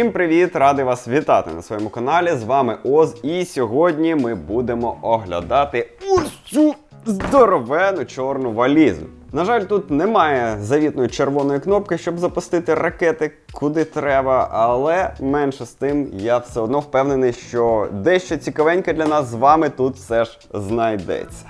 Всім привіт! Радий вас вітати на своєму каналі. З вами Оз. І сьогодні ми будемо оглядати ось цю здоровену чорну валізу. На жаль, тут немає завітної червоної кнопки, щоб запустити ракети куди треба, але менше з тим я все одно впевнений, що дещо цікавеньке для нас з вами тут все ж знайдеться.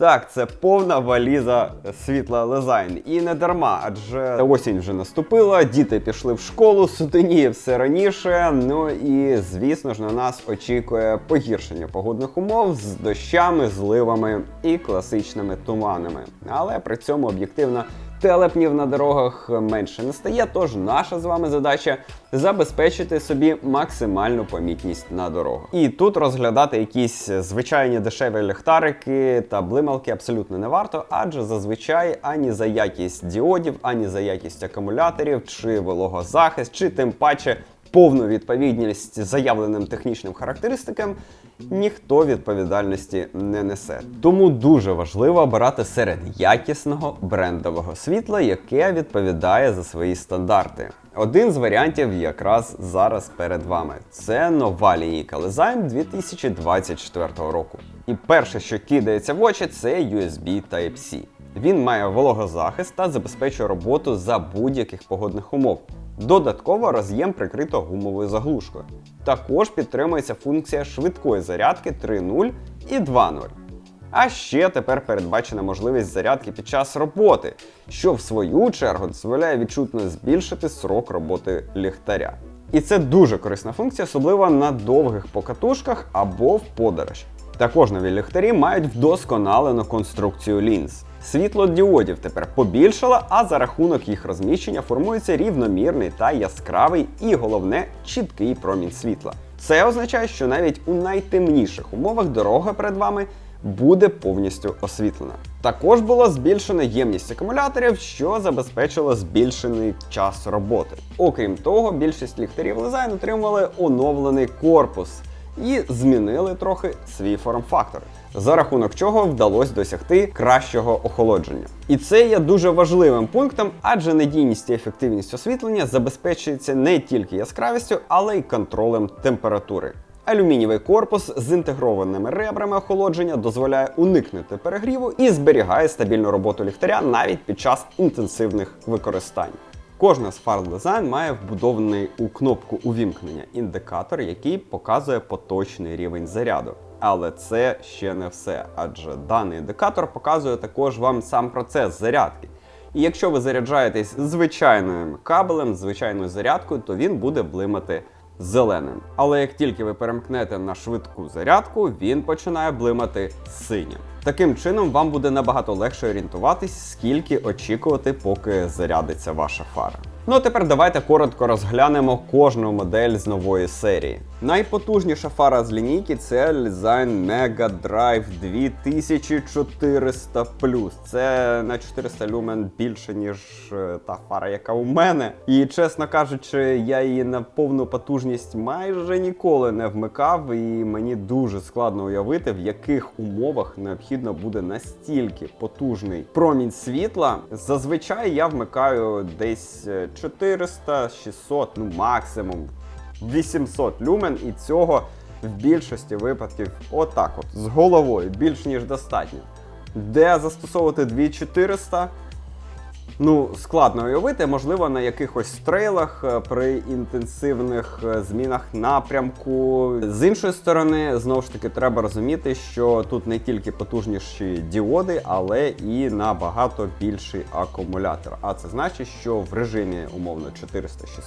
Так, це повна валіза світла лизайн. І не дарма, адже осінь вже наступила, діти пішли в школу, сутеніє все раніше. Ну і звісно ж на нас очікує погіршення погодних умов з дощами, зливами і класичними туманами. Але при цьому об'єктивно телепнів на дорогах менше не стає. Тож наша з вами задача забезпечити собі максимальну помітність на дорогах. І тут розглядати якісь звичайні дешеві ліхтарики та блималки абсолютно не варто, адже зазвичай ані за якість діодів, ані за якість акумуляторів, чи вологозахист, чи тим паче повну відповідність заявленим технічним характеристикам ніхто відповідальності не несе. Тому дуже важливо обирати серед якісного брендового світла, яке відповідає за свої стандарти. Один з варіантів якраз зараз перед вами. Це нова лінійка Lezyme 2024 року. І перше, що кидається в очі, це USB Type-C. Він має вологозахист та забезпечує роботу за будь-яких погодних умов. Додатково роз'єм прикрито гумовою заглушкою. Також підтримується функція швидкої зарядки 3.0 і 2.0. А ще тепер передбачена можливість зарядки під час роботи, що в свою чергу дозволяє відчутно збільшити срок роботи ліхтаря. І це дуже корисна функція, особливо на довгих покатушках або в подорож. Також нові ліхтарі мають вдосконалену конструкцію лінз. Світло діодів тепер побільшало, а за рахунок їх розміщення формується рівномірний та яскравий, і головне чіткий промінь світла. Це означає, що навіть у найтемніших умовах дорога перед вами буде повністю освітлена. Також була збільшена ємність акумуляторів, що забезпечило збільшений час роботи. Окрім того, більшість ліхтарів Lezyne отримали оновлений корпус і змінили трохи свій форм-фактор, за рахунок чого вдалося досягти кращого охолодження. І це є дуже важливим пунктом, адже надійність і ефективність освітлення забезпечується не тільки яскравістю, але й контролем температури. Алюмінієвий корпус з інтегрованими ребрами охолодження дозволяє уникнути перегріву і зберігає стабільну роботу ліхтаря навіть під час інтенсивних використань. Кожна з фар Design має вбудований у кнопку увімкнення індикатор, який показує поточний рівень заряду. Але це ще не все, адже даний індикатор показує також вам сам процес зарядки. І якщо ви заряджаєтесь звичайним кабелем, звичайною зарядкою, то він буде блимати зеленим. Але як тільки ви перемкнете на швидку зарядку, він починає блимати синім. Таким чином, вам буде набагато легше орієнтуватись, скільки очікувати, поки зарядиться ваша фара. Ну а тепер давайте коротко розглянемо кожну модель з нової серії. Найпотужніша фара з лінійки це Lezyne Mega Drive 2400 Це на 400 люмен більше, ніж е, та фара, яка у мене. І чесно кажучи, я її на повну потужність майже ніколи не вмикав, і мені дуже складно уявити, в яких умовах необхідно буде настільки потужний промінь світла. Зазвичай я вмикаю десь 400, 600, ну максимум 800 люмен, і цього в більшості випадків отак от, з головою, більш ніж достатньо. Де застосовувати 2400? Ну, складно уявити, можливо, на якихось трейлах е, при інтенсивних е, змінах напрямку. З іншої сторони, знову ж таки, треба розуміти, що тут не тільки потужніші діоди, але і набагато більший акумулятор. А це значить, що в режимі умовно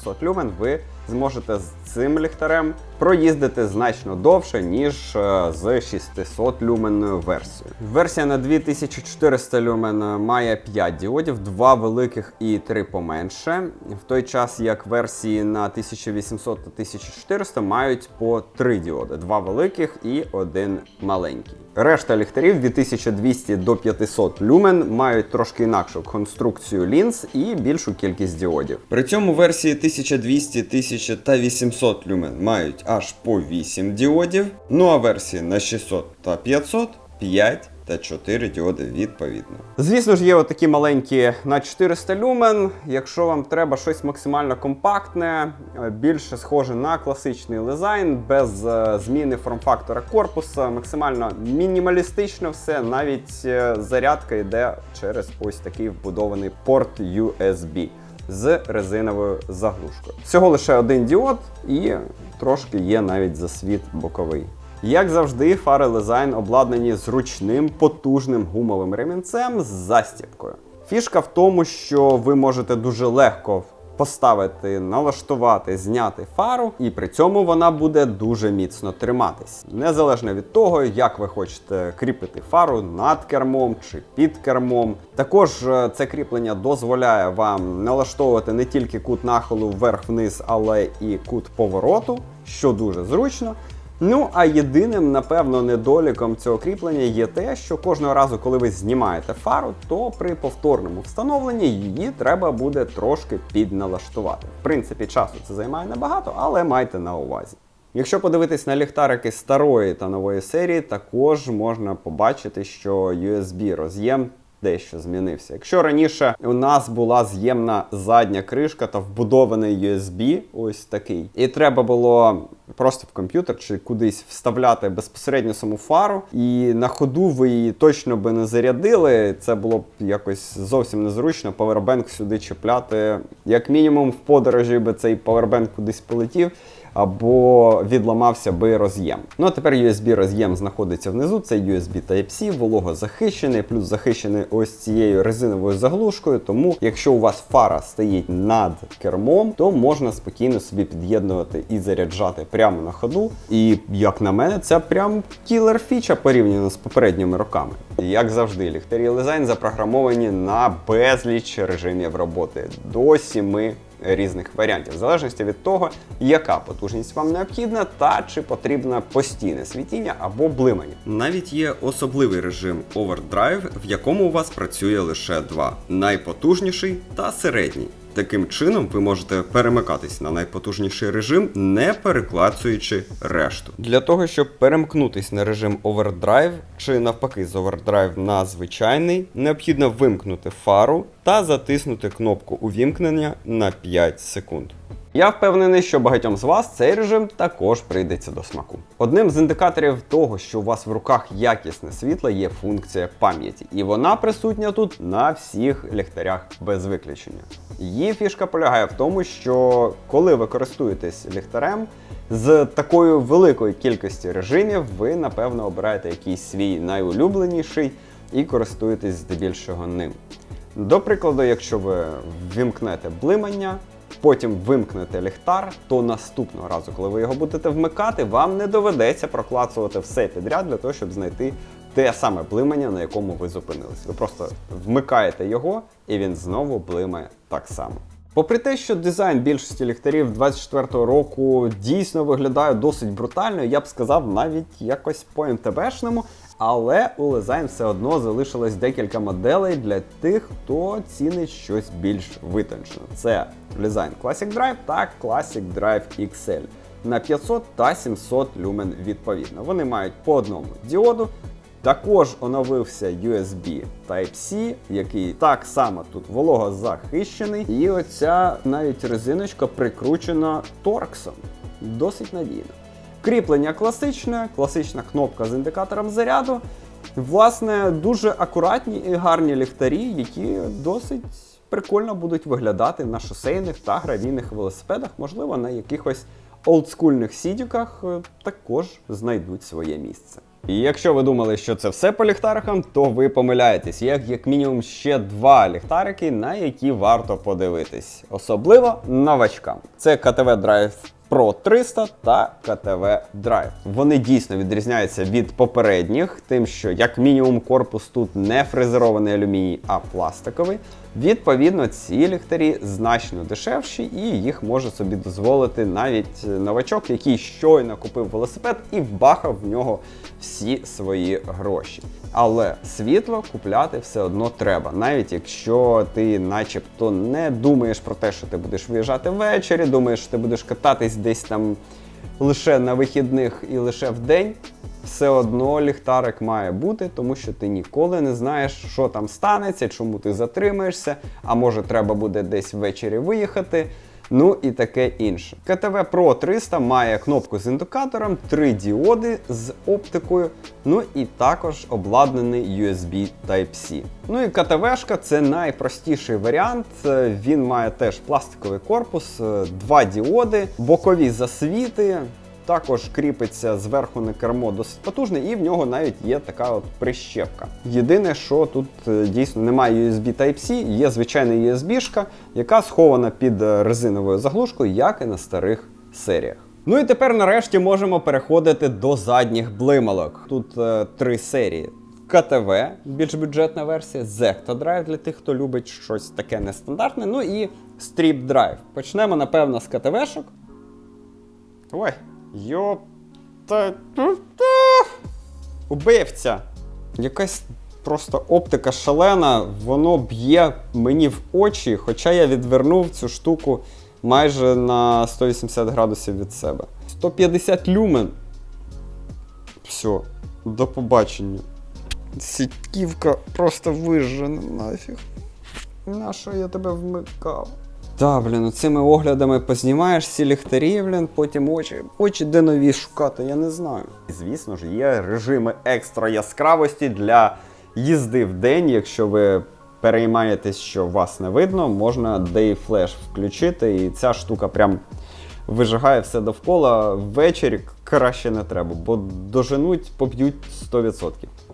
400-600 люмен ви зможете з цим ліхтарем проїздити значно довше, ніж е, з 600 люменною версією. Версія на 2400 люмен має 5 діодів, 2 великих і 3 поменше. В той час як версії на 1800 та 1400 мають по 3 діоди, 2 великих і один маленький. Решта ліхтарів 2200 до 500 люмен мають трошки інакшу конструкцію лінз і більшу кількість діодів. При цьому версії 1200, 1000 та 800 люмен мають аж по 8 діодів. Ну а версії на 600 та 500 5 та 4 діоди відповідно. Звісно ж, є отакі маленькі на 400 люмен. Якщо вам треба щось максимально компактне, е, більше схоже на класичний дизайн, без е, зміни форм-фактора корпуса, максимально мінімалістично все, навіть е, зарядка йде через ось такий вбудований порт USB з резиновою заглушкою. Всього лише один діод і трошки є навіть засвіт боковий. Як завжди, фари Лезайн обладнані зручним потужним гумовим ремінцем з застібкою. Фішка в тому, що ви можете дуже легко поставити, налаштувати, зняти фару, і при цьому вона буде дуже міцно триматись. Незалежно від того, як ви хочете кріпити фару над кермом чи під кермом. Також е, це кріплення дозволяє вам налаштовувати не тільки кут нахилу вверх-вниз, але і кут повороту, що дуже зручно. Ну, а єдиним, напевно, недоліком цього кріплення є те, що кожного разу, коли ви знімаєте фару, то при повторному встановленні її треба буде трошки підналаштувати. В принципі, часу це займає небагато, але майте на увазі. Якщо подивитись на ліхтарики старої та нової серії, також можна побачити, що USB роз'єм дещо змінився. Якщо раніше у нас була з'ємна задня кришка та вбудований USB, ось такий, і треба було просто в комп'ютер чи кудись вставляти безпосередньо саму фару, і на ходу ви її точно би не зарядили. Це було б якось зовсім незручно. Павербенк сюди чіпляти. Як мінімум, в подорожі би цей павербенк кудись полетів або відламався би роз'єм. Ну а тепер USB роз'єм знаходиться внизу. Це USB Type-C, вологозахищений, плюс захищений ось цією резиновою заглушкою. Тому, якщо у вас фара стоїть над кермом, то можна спокійно собі під'єднувати і заряджати прямо на ходу. І як на мене, це прям кілер фіча порівняно з попередніми роками. Як завжди, ліхтарі Лизайн запрограмовані на безліч режимів роботи до 7 різних варіантів, в залежності від того, яка потужність вам необхідна, та чи потрібне постійне світіння або блимання. Навіть є особливий режим Overdrive, в якому у вас працює лише два: найпотужніший та середній. Таким чином ви можете перемикатись на найпотужніший режим, не переклацуючи решту. Для того, щоб перемкнутись на режим Overdrive чи навпаки з Overdrive на звичайний, необхідно вимкнути фару та затиснути кнопку увімкнення на 5 секунд. Я впевнений, що багатьом з вас цей режим також прийдеться до смаку. Одним з індикаторів того, що у вас в руках якісне світло, є функція пам'яті, і вона присутня тут на всіх ліхтарях без виключення. Її фішка полягає в тому, що коли ви користуєтесь ліхтарем, з такою великою кількістю режимів ви, напевно, обираєте якийсь свій найулюбленіший і користуєтесь здебільшого ним. До прикладу, якщо ви ввімкнете блимання, потім вимкнете ліхтар, то наступного разу, коли ви його будете вмикати, вам не доведеться проклацувати все підряд для того, щоб знайти те саме блимання, на якому ви зупинились. Ви просто вмикаєте його, і він знову блимає так само. Попри те, що дизайн більшості ліхтарів 24-го року дійсно виглядає досить брутально, я б сказав, навіть якось по МТБшному, але у Лезайн все одно залишилось декілька моделей для тих, хто цінить щось більш витончене. Це Lezine Classic Drive та Classic Drive XL на 500 та 700 люмен відповідно. Вони мають по одному діоду. Також оновився USB Type-C, який так само тут вологозахищений. І оця навіть резиночка прикручена торксом. Досить надійно. Кріплення класичне, класична кнопка з індикатором заряду. Власне, дуже акуратні і гарні ліхтарі, які досить прикольно будуть виглядати на шосейних та гравійних велосипедах, можливо, на якихось олдскульних сідюках е, також знайдуть своє місце. І якщо ви думали, що це все по ліхтарикам, то ви помиляєтесь. Є як мінімум ще два ліхтарики, на які варто подивитись, особливо новачкам. Це КТВ Drive Pro 300 та КТВ Drive. Вони дійсно відрізняються від попередніх, тим, що як мінімум корпус тут не фрезерований алюміній, а пластиковий. Відповідно, ці ліхтарі значно дешевші, і їх може собі дозволити навіть новачок, який щойно купив велосипед і вбахав в нього всі свої гроші. Але світло купляти все одно треба, навіть якщо ти, начебто, не думаєш про те, що ти будеш виїжджати ввечері, думаєш, що ти будеш кататись десь там лише на вихідних і лише в день. все одно ліхтарик має бути, тому що ти ніколи не знаєш, що там станеться, чому ти затримаєшся, а може треба буде десь ввечері виїхати. Ну і таке інше. КТВ Pro 300 має кнопку з індикатором, три діоди з оптикою, ну і також обладнаний USB Type-C. Ну і КТВшка це найпростіший варіант. Е, Він має теж пластиковий корпус, е, два діоди, бокові засвіти. Також кріпиться зверху на кермо досить потужний, і в нього навіть є така от прищепка. Єдине, що тут е, дійсно немає USB Type-C, є звичайна USB-шка, яка схована під е, резиновою заглушкою, як і на старих серіях. Ну і тепер нарешті можемо переходити до задніх блималок. Тут е, три серії. КТВ, більш бюджетна версія, Zecto Drive для тих, хто любить щось таке нестандартне. Ну і Strip Drive. Почнемо, напевно, з КТВшок. Ой, йопта. Убивця. Якась просто оптика шалена, воно б'є мені в очі, хоча я відвернув цю штуку майже на 180 градусів від себе. 150 люмен. Все, до побачення. Сітківка просто вижжена нафіг. Нащо я тебе вмикав? Та, блін, цими оглядами познімаєш всі ліхтарі, блін, потім очі, очі де нові шукати, я не знаю. Звісно ж, є режими екстра яскравості для їзди в день. Якщо ви переймаєтесь, що вас не видно, можна Day Flash включити, і ця штука прям вижигає все довкола. Ввечері краще не треба, бо доженуть, поб'ють 100%.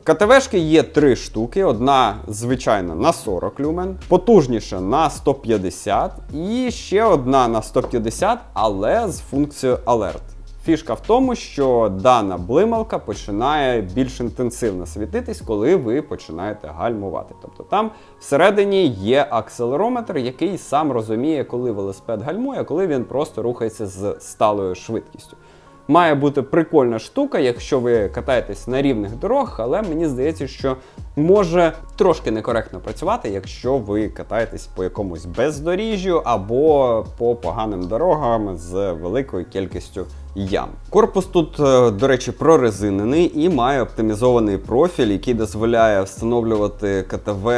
КТВшки є три штуки: одна звичайна на 40 люмен, потужніша на 150 і ще одна на 150, але з функцією Alert. Фішка в тому, що дана блималка починає більш інтенсивно світитись, коли ви починаєте гальмувати. Тобто там всередині є акселерометр, який сам розуміє, коли велосипед гальмує, коли він просто рухається з сталою швидкістю. Має бути прикольна штука, якщо ви катаєтесь на рівних дорогах, але мені здається, що може трошки некоректно працювати, якщо ви катаєтесь по якомусь бездоріжжю або по поганим дорогам з великою кількістю ям. Корпус тут, е, до речі, прорезинений і має оптимізований профіль, який дозволяє встановлювати КТВ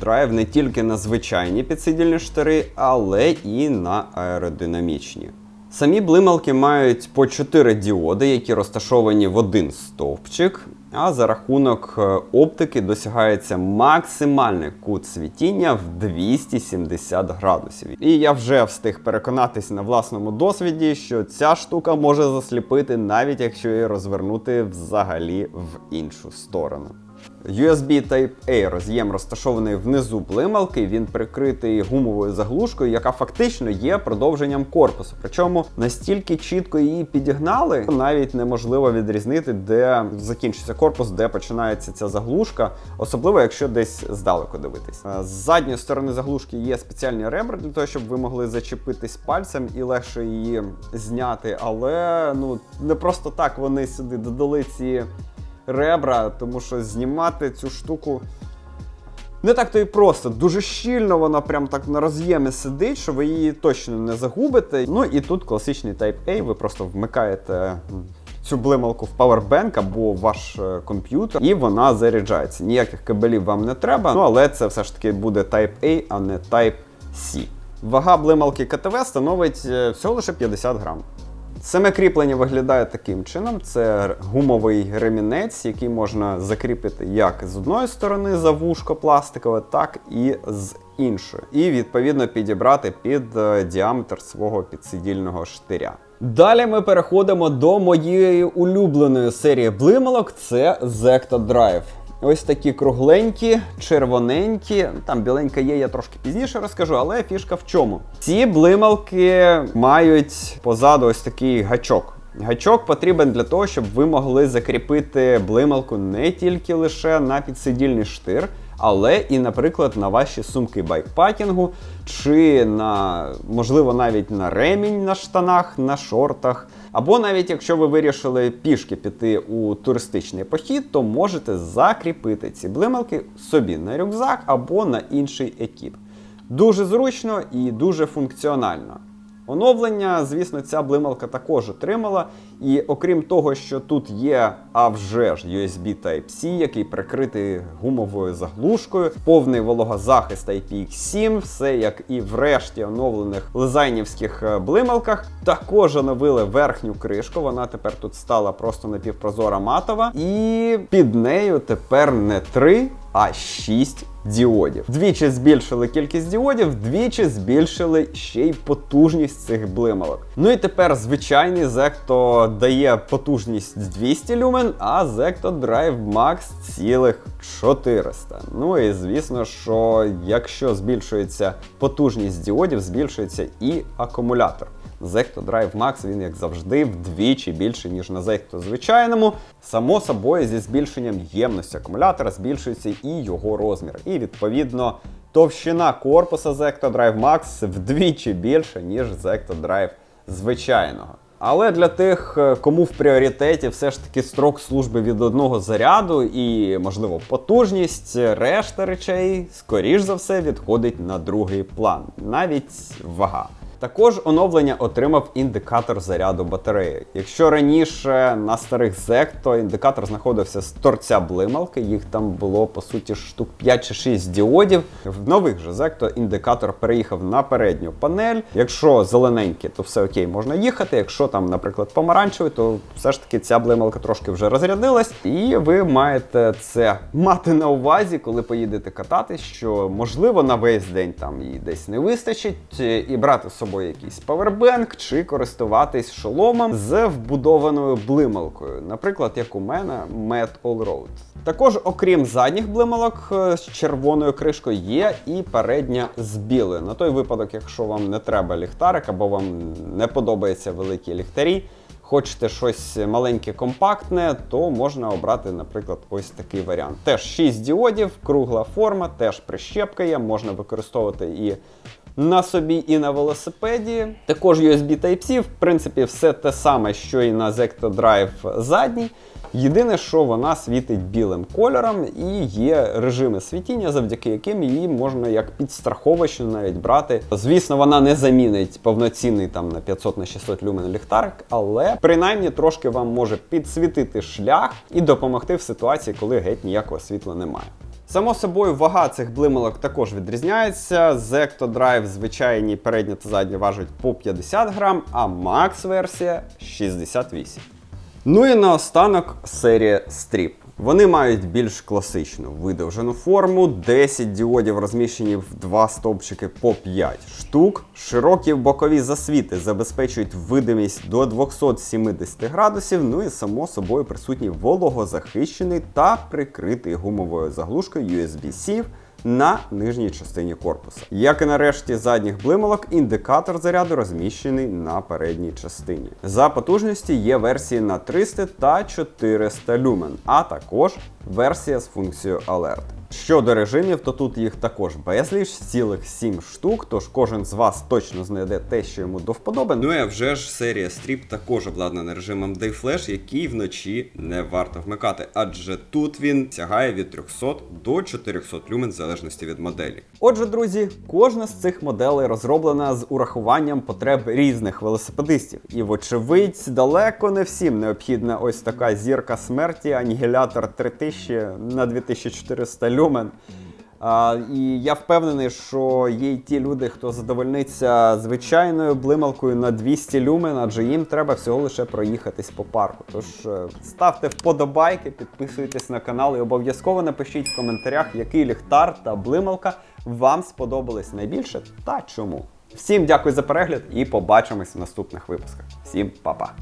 драйв не тільки на звичайні підсидільні штири, але і на аеродинамічні. Самі блималки мають по 4 діоди, які розташовані в один стовпчик. А за рахунок е, оптики досягається максимальний кут світіння в 270 градусів. І я вже встиг переконатись на власному досвіді, що ця штука може засліпити, навіть якщо її розвернути взагалі в іншу сторону. USB Type-A роз'єм розташований внизу блималки, він прикритий гумовою заглушкою, яка фактично є продовженням корпусу. Причому настільки чітко її підігнали, навіть неможливо відрізнити, де закінчиться корпус, де починається ця заглушка, особливо якщо десь здалеку дивитись. Е, З задньої сторони заглушки є спеціальні ребра для того, щоб ви могли зачепитись пальцем і легше її зняти. Але ну не просто так вони сюди додали ці ребра, тому що знімати цю штуку не так то і просто. Дуже щільно вона прям так на роз'ємі сидить, що ви її точно не загубите. Ну і тут класичний Type A, ви просто вмикаєте. Цю блималку в Powerbank або ваш е, комп'ютер, і вона заряджається. Ніяких кабелів вам не треба, ну але це все ж таки буде Type A, а не Type C. Вага блималки КТВ становить е, всього лише 50 грам. Саме кріплення виглядає таким чином: це гумовий ремінець, який можна закріпити як з одної сторони за вушко пластикове, так і з іншої. І відповідно підібрати під е, діаметр свого підсидільного штиря. Далі ми переходимо до моєї улюбленої серії блималок. Це Zecto Drive. Ось такі кругленькі, червоненькі. Там біленька є, я трошки пізніше розкажу, але фішка в чому? Ці блималки мають позаду ось такий гачок. Гачок потрібен для того, щоб ви могли закріпити блималку не тільки лише на підсидільний штир, але і, наприклад, на ваші сумки байкпакінгу, чи на, можливо, навіть на ремінь на штанах, на шортах. Або навіть якщо ви вирішили пішки піти у туристичний похід, то можете закріпити ці блималки собі на рюкзак або на інший екіп. Дуже зручно і дуже функціонально. Оновлення, звісно, ця блималка також отримала. І окрім того, що тут є, а вже ж USB Type-C, який прикритий гумовою заглушкою, повний вологозахист IPX7, все як і в решті оновлених лизайнівських е, блималках. Також оновили верхню кришку. Вона тепер тут стала просто напівпрозора матова. І під нею тепер не 3, а 6 діодів. Двічі збільшили кількість діодів, двічі збільшили ще й потужність цих блималок. Ну і тепер звичайний Zecto дає потужність 200 люмен, а Zecto Drive Max цілих 400. Ну і звісно, що якщо збільшується потужність діодів, збільшується і акумулятор. Zecto Drive Max він, як завжди, вдвічі більше, ніж на Zecto звичайному. Само собою, зі збільшенням ємності акумулятора збільшується і його розмір. І відповідно товщина корпуса Zecto Drive Max вдвічі більша, ніж Zecto Drive звичайного. Але для тих, е, кому в пріоритеті все ж таки строк служби від одного заряду і, можливо, потужність, решта речей, скоріш за все, відходить на другий план, навіть вага. Також оновлення отримав індикатор заряду батареї. Якщо раніше на старих Zecto індикатор знаходився з торця блималки, їх там було по суті штук 5 чи 6 діодів. В нових же Zecto індикатор переїхав на передню панель. Якщо зелененький, то все окей, можна їхати. Якщо там, наприклад, помаранчевий, то все ж таки ця блималка трошки вже розрядилась, і ви маєте це мати на увазі, коли поїдете кататись, що можливо на весь день там її десь не вистачить, і брати з собою якийсь павербенк чи користуватись шоломом з вбудованою блималкою, наприклад, як у мене Met All Road. Також, окрім задніх блималок е, з червоною кришкою, є і передня з білою. На той випадок, якщо вам не треба ліхтарик або вам не подобаються великі ліхтарі. Хочете щось маленьке, компактне, то можна обрати, наприклад, ось такий варіант. Теж 6 діодів, кругла форма, теж прищепка є, можна використовувати і на собі, і на велосипеді. Також USB Type-C, в принципі, все те саме, що і на Zecto Drive задній. Єдине, що вона світить білим кольором, і є режими світіння, завдяки яким її можна як підстраховочну навіть брати. Звісно, вона не замінить повноцінний там на 500 на 600 люмен ліхтарик, але принаймні трошки вам може підсвітити шлях і допомогти в ситуації, коли геть ніякого світла немає. Само собою, вага цих блималок також відрізняється. Zecto Drive звичайні передні та задні важать по 50 грам, а Max версія 68. Ну і наостанок серія Strip. Вони мають більш класичну видовжену форму, 10 діодів розміщені в два стовпчики по 5 штук. Широкі бокові засвіти забезпечують видимість до 270 градусів. Ну і само собою присутній вологозахищений та прикритий гумовою заглушкою USB-C на нижній частині корпуса. Як і на решті задніх блималок, індикатор заряду розміщений на передній частині. За потужності є версії на 300 та 400 люмен, а також версія з функцією Alert. Щодо режимів, то тут їх також безліч, цілих 7 штук, тож кожен з вас точно знайде те, що йому до вподоби. Ну і вже ж серія Strip також обладнана режимом Day Flash, який вночі не варто вмикати, адже тут він сягає від 300 до 400 люмен в залежності від моделі. Отже, друзі, кожна з цих моделей розроблена з урахуванням потреб різних велосипедистів. І, вочевидь, далеко не всім необхідна ось така зірка смерті, анігілятор 3000 на 2400 люмен human. А, І я впевнений, що є й ті люди, хто задовольниться звичайною блималкою на 200 люмен, адже їм треба всього лише проїхатись по парку. Тож е, ставте вподобайки, підписуйтесь на канал і обов'язково напишіть в коментарях, який ліхтар та блималка вам сподобались найбільше та чому. Всім дякую за перегляд і побачимось в наступних випусках. Всім па-па!